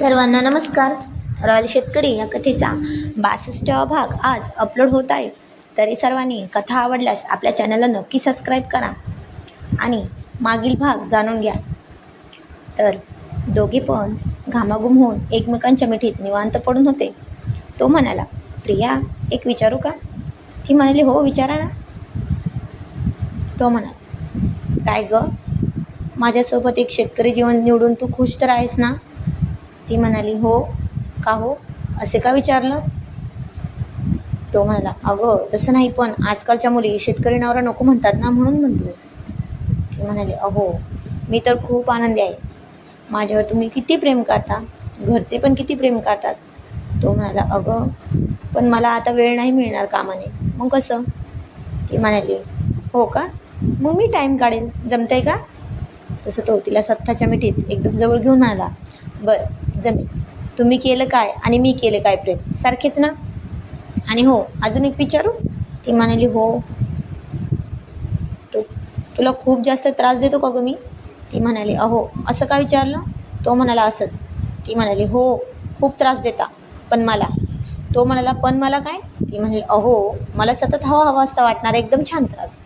सर्वांना नमस्कार. रॉयल शेतकरी या कथेचा बासष्टावा भाग आज अपलोड होत आहे. तरी सर्वांनी कथा आवडल्यास आपल्या चॅनलला नक्की सबस्क्राईब करा. आणि मागील भाग जाणून घ्या. तर दोघे पण घामाघूम होऊन एकमेकांच्या मिठीत निवांत पडून होते. तो म्हणाला प्रिया एक विचारू का? ती म्हणाली हो विचारा ना. तो म्हणाला काय ग? माझ्यासोबत एक शेतकरी जीवन निवडून तू खुश तर आहेस ना? ती म्हणाली हो का हो? असे का विचारलं? तो म्हणाला अगं तसं नाही पण आजकालच्या मुली शेतकरी नवरा नको म्हणतात ना म्हणून म्हणतो. ती म्हणाली अहो मी तर खूप आनंदी आहे. माझ्यावर तुम्ही किती प्रेम करता? घरचे पण किती प्रेम करतात? तो म्हणाला अगं पण मला आता वेळ नाही मिळणार कामाने. मग कसं? ती म्हणाली हो का? मग मी टाईम काढेन. जमतंय का? तसं तो तिला स्वतःच्या मिठीत एकदम जवळ घेऊन आला बरं जमेल. तुम्ही केलं काय आणि मी केलं काय प्रेम? सारखेच ना? आणि हो अजून एक विचारू? ती म्हणाली हो. तू तुला खूप जास्त त्रास देतो का गं मी? ती म्हणाली अहो असं का विचारलं? तो म्हणाला असंच. ती म्हणाली हो खूप त्रास देता पण मला. तो म्हणाला पण मला काय? ती म्हणाली अहो मला सतत हवा हवा असता वाटणार एकदम छान त्रास.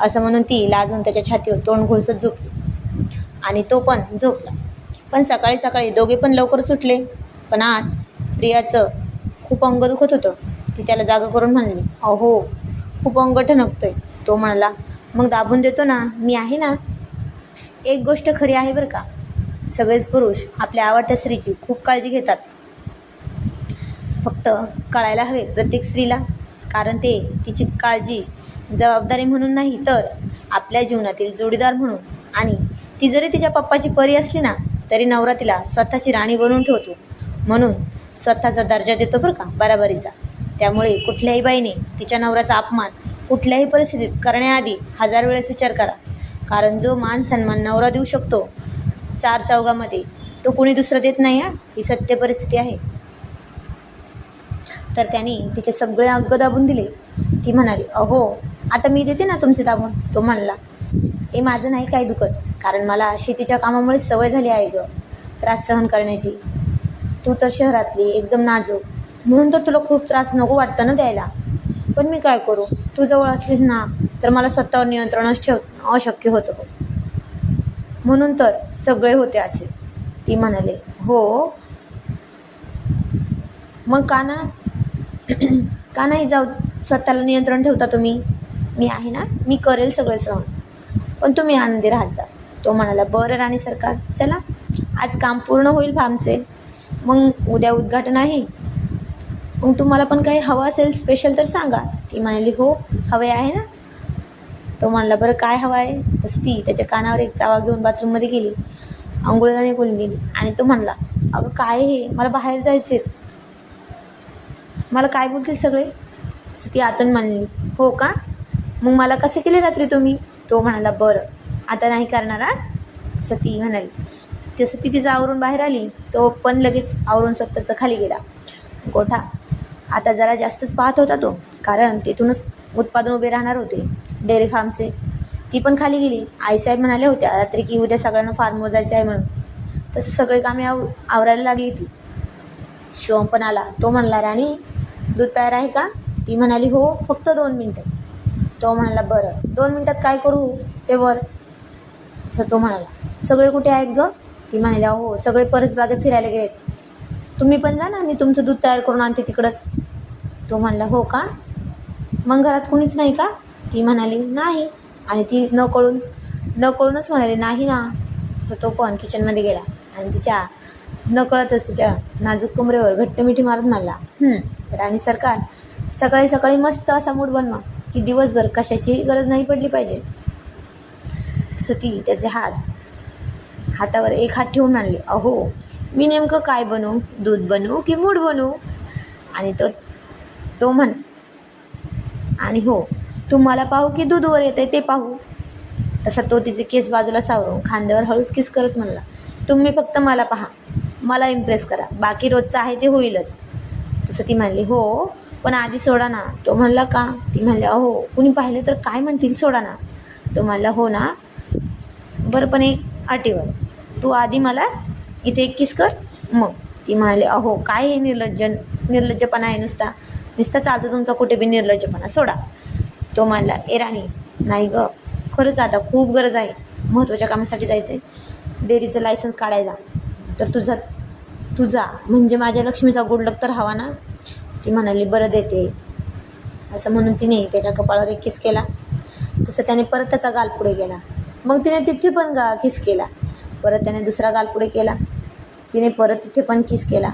असं म्हणून ती लाजून त्याच्या छातीवर तोंड घुळसत झोपली. आणि तो पण झोपला. पण सकाळी सकाळी दोघे पण लवकर सुटले. पण आज प्रियाचं खूप अंग दुखत होतं. ती त्याला जागा करून म्हणली अहो खूप अंग आहे तो म्हणाला मग दाबून देतो ना मी आहे ना? एक गोष्ट खरी आहे बरं का. सगळेच पुरुष आपल्या आवडत्या स्त्रीची खूप काळजी घेतात. फक्त कळायला हवे प्रत्येक स्त्रीला. कारण ते तिची काळजी जबाबदारी म्हणून नाही तर आपल्या जीवनातील जोडीदार म्हणून. आणि ती जरी तिच्या पप्पाची परी असली ना तरी नवरा तिला स्वतःची राणी बनवून ठेवतो. म्हणून स्वतःचा दर्जा देतो बरं का बराबरीचा. त्यामुळे कुठल्याही बाईने तिच्या नवऱ्याचा अपमान कुठल्याही परिस्थितीत करण्याआधी हजार वेळेस विचार करा. कारण जो मान सन्मान नवरा देऊ शकतो चार चौघामध्ये तो कोणी दुसरं देत नाही हा? ही सत्य परिस्थिती आहे. तर त्यांनी तिचे सगळे अंग दाबून दिले. ती म्हणाली अहो आता मी देते ना तुमचे दाबून? तो म्हणला हे माझं नाही काही दुखत. कारण मला शेतीच्या कामामुळे सवय झाली आहे ग. त्रास सहन करण्याची. तू तर शहरातली एकदम नाजूक. म्हणून तर तुला खूप त्रास नको वाटतं ना द्यायला. पण मी काय करू? तू जवळ असलीस ना तर मला स्वतःवर नियंत्रणच ठेव अशक्य होतं म्हणून तर सगळे होते असे. ती म्हणाले हो. मग का ना का नाही जाऊ? स्वतःला नियंत्रण ठेवता तुम्ही? मी आहे ना? मी करेल सगळं सहन. पण तुम्ही आनंदी राहत जा. तो म्हणाला बरं राणी सरकार चला. आज काम पूर्ण होईल फार्मचे मग उद्या उद्घाटन आहे. मग तुम्हाला पण काही हवं असेल स्पेशल तर सांगा. ती म्हणाली हो हवे आहे ना. तो म्हणला बरं काय हवं आहे? तसं ती त्याच्या कानावर एक चावा घेऊन बाथरूममध्ये गेली. आंघोळीला निघून गेली. आणि तो म्हणला अगं काय हे? मला बाहेर जायचे मला काय बोलतील सगळे? ती आतून म्हणली हो का? मग मला कसे केले रात्री तुम्ही? तो म्हणाला बरं आता नाही करणार असं तसं ती म्हणाली. तसं ती तिचं आवरून बाहेर आली. तो पण लगेच आवरून स्वतःचं खाली गेला. गोठा आता जरा जास्तच पाहत होता तो कारण तिथूनच उत्पादन उभे राहणार होते डेअरी फार्मचे. ती पण खाली गेली. आईसाहेब म्हणाल्या होत्या रात्री की उद्या सगळ्यांना फार्मवर जायचं आहे म्हणून. तसं सगळे कामे आव आवरायला लागली ती. शिवम पण आला. तो म्हणला राणी दूध तयार आहे का? ती म्हणाली हो फक्त दोन मिनटं. तो म्हणाला बरं दोन मिनटात काय करू? ते वर. असं तो म्हणाला. सगळे कुठे आहेत ग? ती म्हणाली हो सगळे परसबागेत फिरायला गेलेत. तुम्ही पण जा ना मी तुमचं दूध तयार करून आणते तिकडंच. तो म्हणला हो का? मग घरात कुणीच नाही का? ती म्हणाली नाही. आणि ती न कळून न कळूनच म्हणाली नाही ना. तसं तो पण किचनमध्ये गेला आणि तिच्या न कळतच तिच्या नाजूक कमरेवर घट्ट मिठी मारत म्हणला राणी सरकार सकाळी सकाळी मस्त असा मूड बनवा. की दिवसभर कशाचीही गरज नाही पडली पाहिजे. तसं ती त्याचे हात. हातावर एक हात ठेवून आणले. अहो मी नेमकं काय बनवू दूध बनवू की मूड बनवू आणि तो तो म्हण आणि हो तुम्हाला पाहू की दूध वर येते ते पाहू. तसा तो तिचे केस बाजूला सावरून खांद्यावर हळूच किस करत म्हणला तुम्ही फक्त मला पहा. मला इम्प्रेस करा. बाकी रोजचं आहे ते होईलच. तसं ती म्हणली हो पण आधी सोडा ना. तो म्हणला का? ती म्हणल्या अहो कुणी पाहिलं तर काय म्हणतील सोडा ना. तो म्हणला हो ना. बरं पण एक अटीवर तू आधी मला इथे एक किस कर मग. ती म्हणाली अहो काय हे निर्लज्ज निर्लज्जपणा आहे नुसता. नुसता चालतो तुमचा कुठे बी निर्लज्जपणा. सोडा. तो म्हणला ए राणी नाही ग. खरंच आता खूप गरज आहे. महत्त्वाच्या कामासाठी जायचं आहे डेअरीचं लायसन्स काढायला. तर तुझा तुझा म्हणजे माझ्या लक्ष्मीचा गुडलक तर हवा ना. ती म्हणाली बरं देते. असं म्हणून तिने त्याच्या कपाळावर एक किस केला. तसं त्याने परत त्याचा गाल पुढे केला. मग तिने तिथे पण गा किस केला. परत त्याने दुसरा गाल पुढे केला. तिने परत तिथे पण किस केला.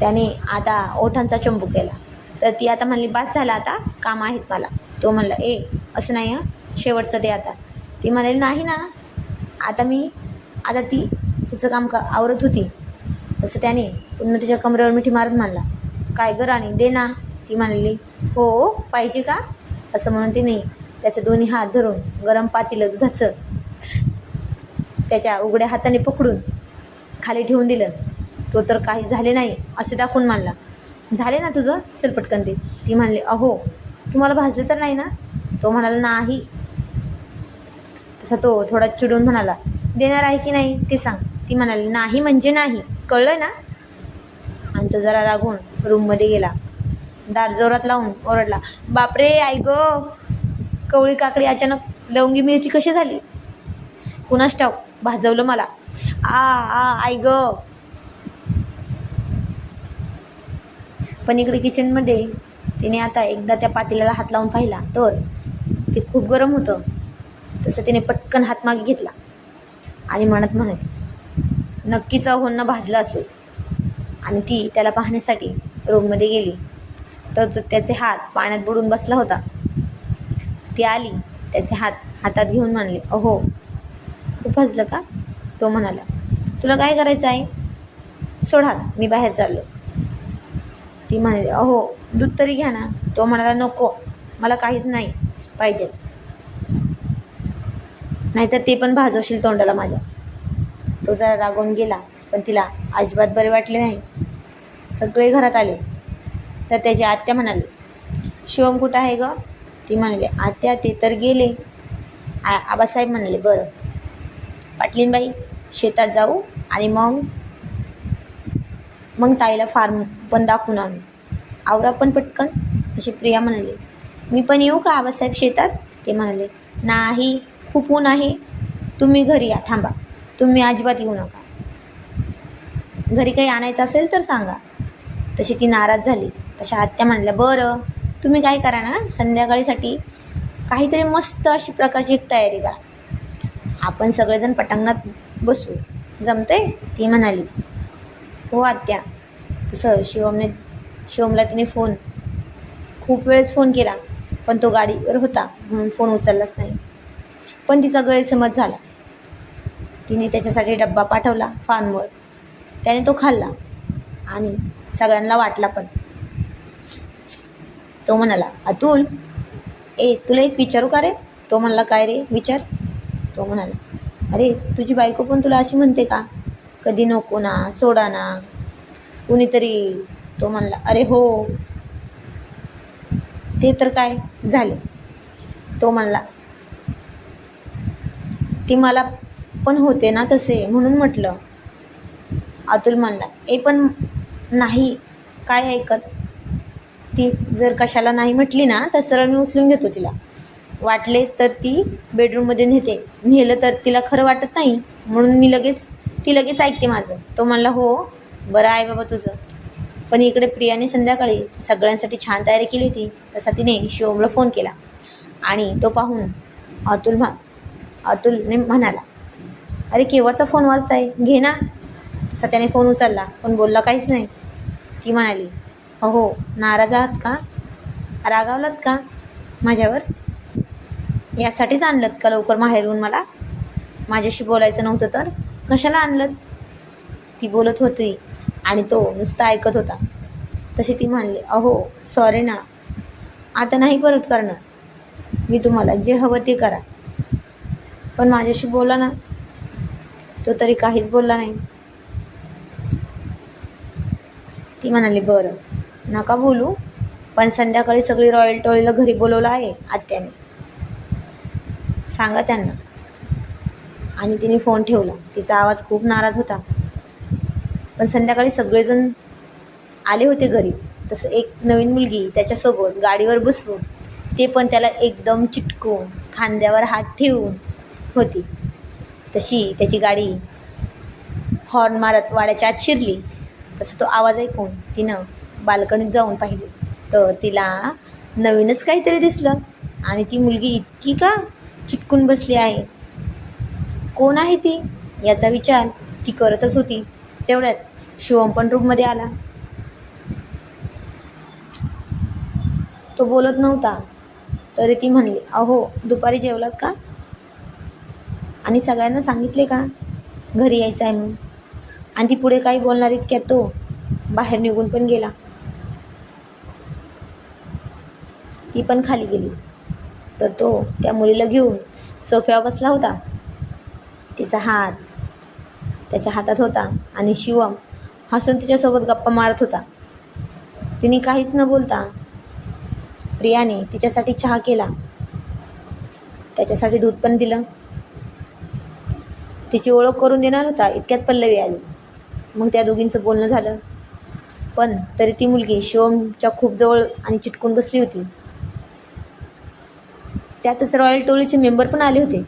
त्याने आता ओठांचा चंबू केला. तर ती आता म्हणली बास झाला आता काम आहेत मला. तो म्हणला ए असं नाही हां शेवटचं दे आता. ती म्हणाली नाही ना आता मी आता ती तिचं काम का आवरत होती. तसं त्याने पुन्हा तिच्या कमरेवर मिठी मारत मानला. काय ग राणी दे ना. ती म्हणाली हो पाहिजे का? असं म्हणून तिने त्याचे दोन्ही हात धरून गरम पातीलं दुधाचं त्याच्या उघड्या हाताने पकडून खाली ठेवून दिलं. तो तर काही झाले नाही असे दाखवून मानला. झाले ना तुझं? चल पटकन दे. ती म्हणली अहो तुम्हाला भाजले तर नाही ना? तो म्हणाला नाही. तसा तो थोडा चिडून म्हणाला देणार आहे की नाही ते सांग. ती म्हणाली नाही म्हणजे नाही. कळलं ना? आणि तो जरा रागून रूममध्ये गेला. दार जोरात लावून ओरडला बापरे आई ग! कवळी काकडी अचानक लवंगी मिरची कशी झाली? कुणास ठाऊक भाजवलं मला. आ आ आई ग! पण इकडे किचनमध्ये तिने आता एकदा त्या पातेल्याला हात लावून पाहिला तर ते खूप गरम होतं. तसं तिने पटकन हात मागे घेतला आणि म्हणत म्हणाली नक्कीच होणं भाजलं असेल. आणि ती त्याला पाहण्यासाठी रूममध्ये गेली. तर तो त्याचे हात पाण्यात बुडून बसला होता. ती आली त्याचे हात हातात घेऊन म्हणले अहो खूप भाजलं का? तो म्हणाला तुला काय करायचं आहे? सोड हात मी बाहेर चाललो. ती म्हणाली अहो दूध तरी घ्या ना. तो म्हणाला नको मला काहीच नाही पाहिजे. नाहीतर ते पण भाजवशील तोंडाला माझ्या. तो जरा रागवून गेला पण तिला अजिबात बरे वाटले नाही. सगळे घरात आले. तर त्याची आत्या म्हणाली शिवम कुठं आहे ग? ती म्हणाली आत्या ते तर गेले. आ आबासाहेब म्हणाले बरं. पाटलीनबाई शेतात जाऊ आणि मग मग ताईला फार्म पण दाखवून आणू. आवरा पण पटकन. अशी प्रिया म्हणाली मी पण येऊ का आबासाहेब शेतात? ते म्हणाले नाही खूप ऊन आहे. तुम्ही घरी या थांबा. तुम्ही अजिबात येऊ नका. घरी काही आणायचं असेल तर सांगा. तशी ती नाराज झाली. तशा आत्या म्हणल्या बरं तुम्ही काय करा ना संध्याकाळीसाठी काहीतरी मस्त अशी प्रकारची एक तयारी करा. आपण सगळेजण पटांगणात बसू. जमते ती म्हणाली. हो आत्या. तसं शिवमने शिवमला तिने फोन खूप वेळेस फोन केला पण तो गाडीवर होता म्हणून फोन उचललाच नाही. पण तिचा गैरसमज झाला. तिने त्याच्यासाठी डब्बा पाठवला फार्मवर त्याने तो खाल्ला आणि सगळ्यांना वाटला पण. तो म्हणाला अतुल ए तुला एक विचारू का रे? तो म्हणाला काय रे? विचार. तो म्हणाला अरे तुझी बायको पण तुला अशी म्हणते का? कधी नको ना सोडा ना. कुणीतरी तो म्हणला अरे हो. ते तर काय झाले. तो म्हणला ती मला पण होते ना तसे म्हणून म्हटलं. अतुल म्हणला ए पण नाही काय ऐकत? ती जर कशाला नाही म्हटली ना तर सरळ मी उचलून घेतो तिला. वाटले तर ती बेडरूममध्ये नेते नेलं तर तिला खरं वाटत नाही. म्हणून मी लगेच ती लगेच ऐकते माझं. तो म्हणला हो बरं आहे बाबा तुझं. पण इकडे प्रियाने संध्याकाळी सगळ्यांसाठी छान तयारी केली होती तसा तिने शिवमला फोन केला. आणि तो पाहून अतुल म्हा अतुलने म्हणाला अरे केव्हाचा फोन वाजताय? घे ना. तसा त्याने फोन उचलला. पण बोलला काहीच नाही. ती म्हणाली अहो नाराज आहात का? रागावलात का माझ्यावर? यासाठीच आणलं का लवकर माहेरून मला? माझ्याशी बोलायचं नव्हतं तर कशाला आणलं ती बोलत होती आणि तो नुसता ऐकत होता. तशी ती म्हणली अहो सॉरी ना. आता नाही परत करणार. मी तुम्हाला जे हवं ते करा. पण माझ्याशी बोला ना. तो तरी काहीच बोलला नाही. ती म्हणाली बरं नका बोलू पण संध्याकाळी सगळी रॉयल टोळीला घरी बोलवलं आहे आत्याने. सांगा त्यांना. आणि तिने फोन ठेवला. तिचा आवाज खूप नाराज होता. पण संध्याकाळी सगळेजण आले होते घरी. तसं एक नवीन मुलगी त्याच्यासोबत गाडीवर बसवून ते पण त्याला एकदम चिटकून खांद्यावर हात ठेवून होती. तशी त्याची गाडी हॉर्न मारत वाड्याच्या आत शिरली. तसं तो आवाज ऐकून तिनं बाल्कनीत जाऊन पाहिली. तर तिला नवीनच काहीतरी दिसलं. आणि ती मुलगी इतकी का चिटकून बसली आहे? कोण आहे ती? याचा विचार ती करतच होती. तेवढ्यात शिवम पण रूममध्ये आला. तो बोलत नव्हता. तरी ती म्हणली अहो दुपारी जेवलात का? आणि सगळ्यांना सांगितले का? घरी यायचं आहे म्हणून. आणि ती पुढे काही बोलणार इतक्यात तो बाहेर निघून पण गेला. ती पण खाली गेली. तर तो त्या मुलीला घेऊन सोफ्यावर बसला होता. तिचा हात त्याच्या हातात होता आणि शिवम हसून तिच्यासोबत गप्पा मारत होता. तिने काहीच न बोलता प्रियाने तिच्यासाठी चहा केला. त्याच्यासाठी दूध पण दिलं. तिची ओळख करून देणार होता इतक्यात पल्लवी आली. मग त्या दोघींचं बोलणं झालं. पण तरी ती मुलगी शिवमच्या खूप जवळ आणि चिटकून बसली होती. त्यातच रॉयल टोळीचे मेंबर पण आले होते.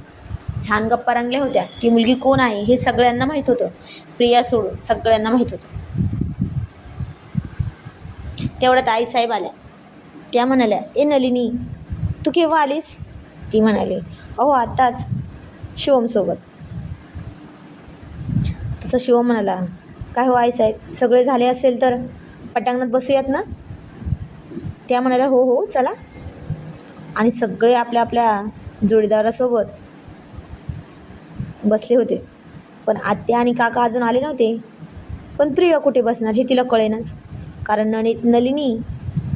छान गप्पा रंगल्या होत्या. ती मुलगी कोण आहे हे सगळ्यांना माहीत होतं. प्रिया सोडून सगळ्यांना माहीत होतं. तेवढ्यात आईसाहेब आल्या. त्या म्हणाल्या ए नलिनी तू केव्हा आलीस? ती म्हणाली अहो आत्ताच शिवमसोबत. तसं शिवम म्हणाला. काय हो आईसाहेब सगळे झाले असेल तर पटांगणात बसूयात ना? त्या म्हणाल्या हो हो चला. आणि सगळे आपल्या आपल्या जोडीदारासोबत बसले होते. पण आत्या आणि काका अजून आले नव्हते. पण प्रिया कुठे बसणार हे तिला कळेनाच. कारण ननी नलिनी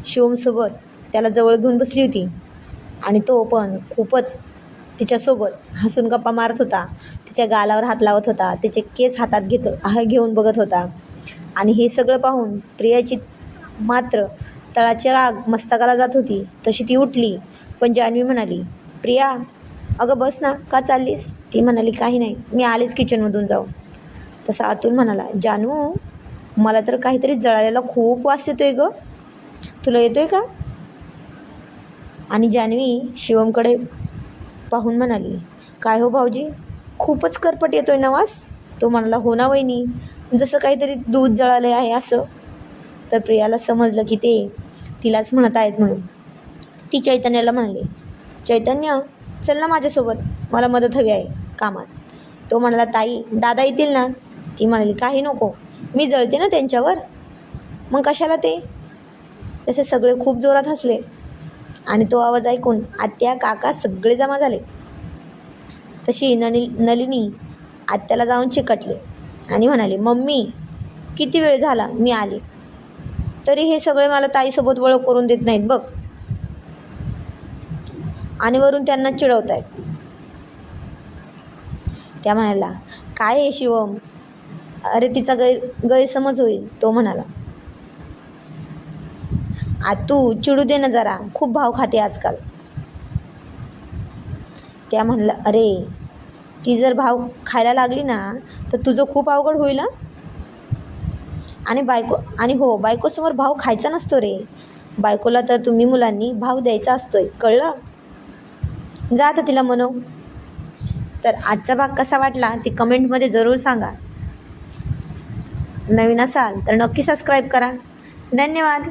शिवमसोबत त्याला जवळ घेऊन बसली होती. आणि तो पण खूपच तिच्यासोबत हसून गप्पा मारत होता. तिच्या गालावर हात लावत होता. तिचे केस हातात घेत हा घेऊन बघत होता. आणि हे सगळं पाहून प्रियाची मात्र तळाची आग मस्तकाला जात होती. तशी ती उठली पण जान्हवी म्हणाली प्रिया अगं बस ना का चाललीस? ती म्हणाली काही नाही मी आलीच किचनमधून जाऊ. तसा अतुल म्हणाला जानू मला तर काहीतरी जळालेला खूप वास येतोय ग. तुला येतोय का? आणि जान्हवी शिवमकडे पाहून म्हणाली काय हो भाऊजी? खूपच करपट येतोय आहे नवास. तो म्हणाला हो ना वहिनी जसं काहीतरी दूध जळालं आहे असं. तर प्रियाला समजलं की ते तिलाच म्हणत आहेत म्हणून. ती चैतन्याला म्हणाली चैतन्य चल ना माझ्यासोबत. मला मदत हवी आहे कामात. तो म्हणाला ताई दादा येतील ना? ती म्हणाली काही नको. मी जळते ना त्यांच्यावर. मग कशाला ते? तसे सगळे खूप जोरात हसले. आणि तो आवाज ऐकून आत्या काका सगळे जमा झाले. तशी नली नलिनी आत्याला जाऊन चिकटले आणि म्हणाले मम्मी किती वेळ झाला मी आले? तरी हे सगळे मला ताईसोबत ओळख करून देत नाहीत बघ. आणि वरून त्यांना चिडवत आहेत त्या म्हणाला काय आहे शिवम? अरे तिचा गैर गैरसमज होईल तो म्हणाला. आ तू चिडू दे ना जरा. खूप भाव खाते आजकाल. त्या म्हणलं अरे ती जर भाव खायला लागली ना तर तुझं खूप अवघड होईल आणि बायको आणि हो बायकोसमोर भाव खायचा नसतो रे. बायकोला तर तुम्ही मुलांनी भाव द्यायचा असतोय कळलं? जा आता तिला म्हणव तर आजचा भाग कसा वाटला ते कमेंटमध्ये जरूर सांगा. नवीन असाल तर नक्की सबस्क्राईब करा. धन्यवाद.